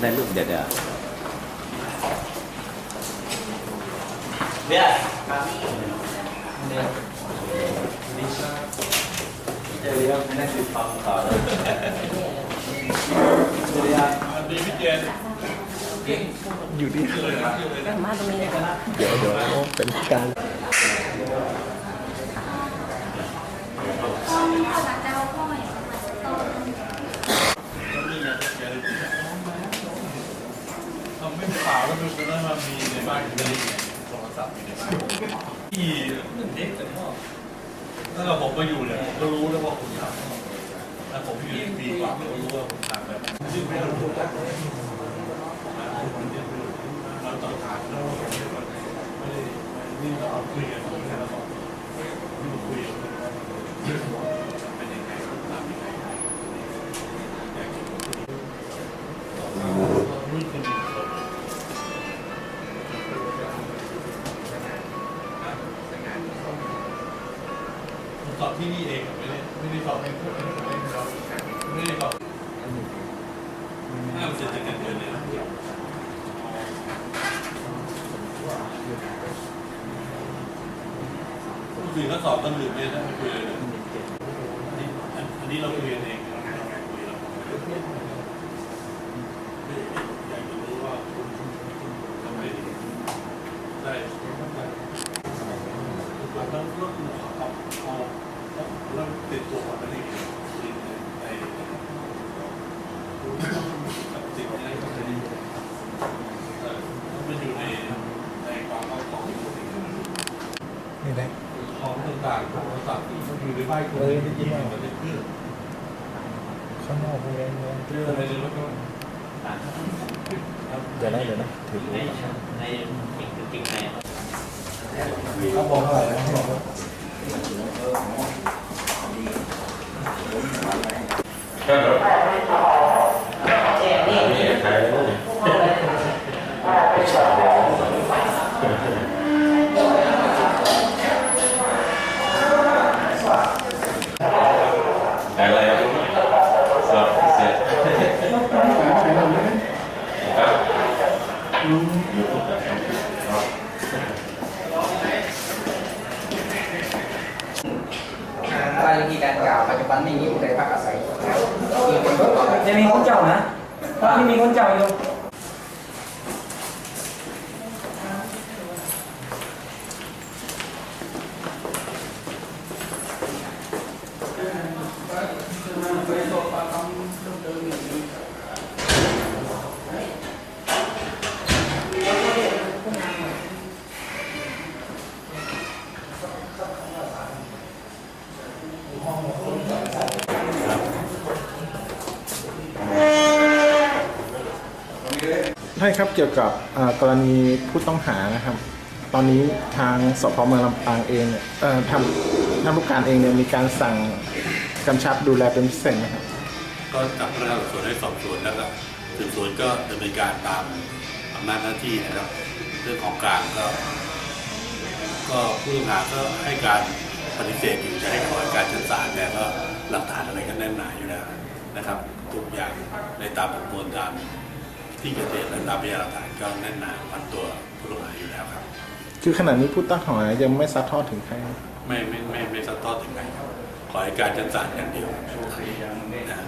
ได้รูปเด็ดอะเบียร์เดี๋ยวไม่ได้ติดฟังต่อเลยดีพี่เจนอยู่ที่มาตรงนี้เดี๋ยวเดี๋ยวเป็นการเราพ่อ ไม่เปล่าวดูตอนนั้นมันมีในบ้านอยู่ในโทรศัพท์อยู่ในบ้านที่เด็กแต่พ่อถ้าเราผมมาอยู่เนี่ยก็รู้แล้วว่าผมทำถ้าผมอยู่ปีกว่าผมก็รู้ว่าผมทำแบบซึ่งไม่รู้จักเราต้องถามเราไม่ได้นี่เราคุยกันแค่เราบอนี่คุยกัน ที่นี่เองไม่ได้ไม่ได้สอบในพวกนี้ไม่ได้สอบไม่ได้สอบห้ามเสร็จจากกันเดือนเลยนะสื่อเขาสอบตำรวจเนี่ยนะไม่คุยเลยอันนี้เราคุยกันเองเราคุยเราอยากจะรู้ว่าทำไมได้ เราต้องเริ่มเอาเอา เริ่มติดตัวก่อนนั่นเองในสิ่งนี้ก็จะมันอยู่ในในความเข้าของนี่ได้ของต่างๆของสัตว์มันอยู่ในบ้านคนที่มันเป็นพืชข้างนอกพวกนี้เนี่ยพืชอะไรแล้วก็เดี๋ยวนะเดี๋ยวนะถือในในจริงจริงในเขาบอกเท่าไหร่นะเขาบอกว่า อะไรอะสอบเสร็จ รายละเอีดังกล่าวปัจจุบันไม่มีผู้ใดพักอาศัยมีคนรถก่อนจะมีคนเจ้านะที่มีคนเจ้าอยู่ ใช่ครับเกี่ยวกับกรณีผู้ต้องหานะครับ ตอนนี้ทางสพเมืองลำปางเองเนี่ยเอ่อทำท่านผู้การเองเนี่ยมีการสั่งกำชับดูแลเป็นพิเศษนะครับ ก็จับพนักงานสอบสวนให้สอบสวนแล้วก็สืบสวนก็ดำเนินการตามอำนาจหน้าที่นะครับ เรื่องของกลางก็ ก็ผู้ต้องหาก็ให้การปฏิเสธอยู่จะให้ขอการชั้นศาลแต่ก็หลักฐานอะไรก็แน่นหนาอยู่แล้วนะครับ ทุกอย่างในตามประมวลตาม ที่เกิดเหตุและตามพยานหลักฐานก็แน่นหนาพันตัวผู้ต้องหาอยู่แล้วครับ คือขณะนี้ผู้ต้องหายังไม่ซัดทอดถึงใครครับไม่ไม่ไม่ไม่ซัดทอดถึงใครครับขอให้การชั้นศาลอย่างเดียวนะ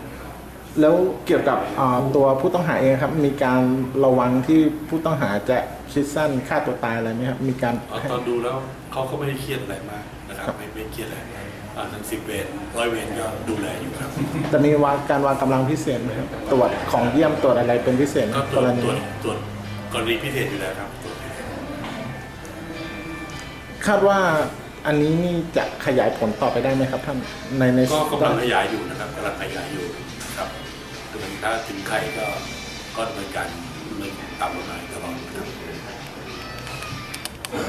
แล้วเกี่ยวกับอ่าตัวผู้ต้องหาเองครับ มีการระวังที่ผู้ต้องหาจะ คิดสั้นฆ่าตัวตายอะไรไหมครับ มีการ เอาตอนดูแล้วเขาก็ไม่ได้เครียดอะไรมากนะครับ ไม่ไม่เครียดอะไรอ่าทั้งสิบเวรร้อยเวรก็ดูแลอยู่ครับ จะมีวางการวางกำลังพิเศษไหมครับ ตรวจของเยี่ยมตรวจอะไรเป็นพิเศษไหมก็ตกรวรจณีตรวจตรวจกรณีพิเศษอยู่แล้วครับตรวจพิเศษคาดว่าอันนี้นี่จะขยายผลต่อไปได้ไหมครับท่านในในก็กำลังขยายอยู่นะครับกำลังขยายอยู่นะครับคือถ้าถึงใครก็ก็ดำเนินการ 危ないだろう